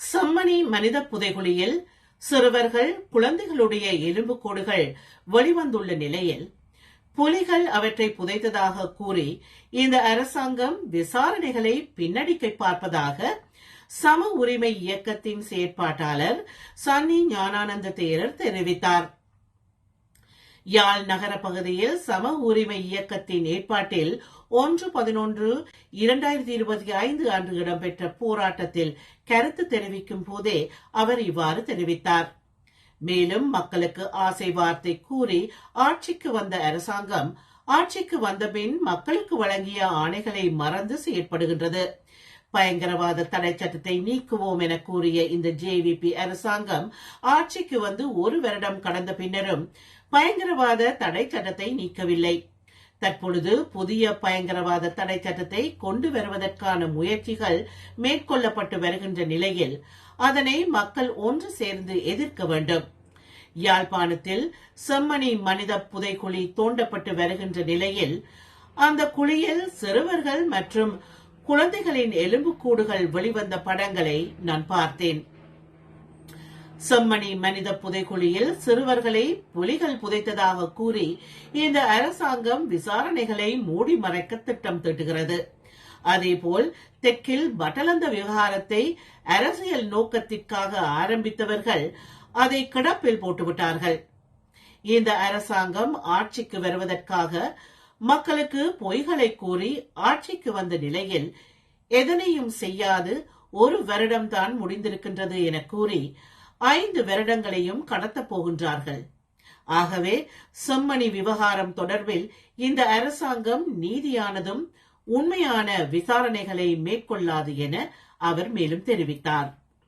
செம்மணி மனித புதைகுழியில் சிறுவர்கள் குழந்தைகளுடைய எலும்புக்கூடுகள் வெளிவந்துள்ள நிலையில் புலிகள் அவற்றை புதைத்ததாக கூறி இந்த அரசாங்கம் விசாரணைகளை பின்னடிக்கை பார்ப்பதாக சம உரிமை இயக்கத்தின் செயற்பாட்டாளர் சன்னி ஞானானந்த தேரர் தெரிவித்தார். யாழ் நகர பகுதியில் சம உரிமை இயக்கத்தின் ஏற்பாட்டில் ஒன்று பதினொன்று இரண்டாயிரத்தி இருபத்தி ஐந்து அன்று இடம்பெற்ற போராட்டத்தில் கருத்து தெரிவிக்கும் போதே அவர் இவ்வாறு தெரிவித்தார். மேலும் மக்களுக்கு ஆசை வார்த்தை கூறி ஆட்சிக்கு வந்த அரசாங்கம் ஆட்சிக்கு வந்தபின் மக்களுக்கு வழங்கிய ஆணைகளை மறந்து செயற்படுகின்றது. பயங்கரவாத தடை சட்டத்தை நீக்குவோம் என கூறிய இந்த ஜேவிபி அரசாங்கம் ஆட்சிக்கு வந்து ஒரு வருடம் கடந்த பின்னரும் பயங்கரவாத தடை சட்டத்தை நீக்கவில்லை. தற்பொழுது புதிய பயங்கரவாத தடை சட்டத்தை கொண்டு வருவதற்கான முயற்சிகள் மேற்கொள்ளப்பட்டு வருகின்ற நிலையில் அதனை மக்கள் ஒன்று சேர்ந்து எதிர்க்க வேண்டும். யாழ்ப்பாணத்தில் செம்மணி மனித புதைக்குழி தோண்டப்பட்டு வருகின்ற நிலையில் அந்த குழியில் சிறுவர்கள் மற்றும் குழந்தைகளின் எலும்புக்கூடுகள் வெளிவந்த படங்களை நான் பார்த்தேன். செம்மணி மனித புதைக்குழியில் சிறுவர்களை புலிகள் புதைத்ததாக கூறி இந்த அரசாங்கம் விசாரணைகளை மூடி மறைக்க திட்டம் தீட்டுகிறது. அதேபோல் தெற்கில் பட்டலந்த விவகாரத்தை அரசியல் நோக்கத்திற்காக ஆரம்பித்தவர்கள் அதை கிடப்பில் போட்டுவிட்டார்கள். இந்த அரசாங்கம் ஆட்சிக்கு வருவதற்காக மக்களுக்கு பொய்களை கூறி ஆட்சிக்கு வந்த நிலையில் எதனையும் செய்யாது ஒரு வருடம்தான் முடிந்திருக்கின்றது என கூறி ஐந்து வருடங்களையும் கடத்தப் போகின்றார்கள். ஆகவே செம்மணி விவகாரம் தொடர்பில் இந்த அரசாங்கம் நீதியானதும் உண்மையான விசாரணைகளை மேற்கொள்ளாது என அவர் மேலும் தெரிவித்தார்.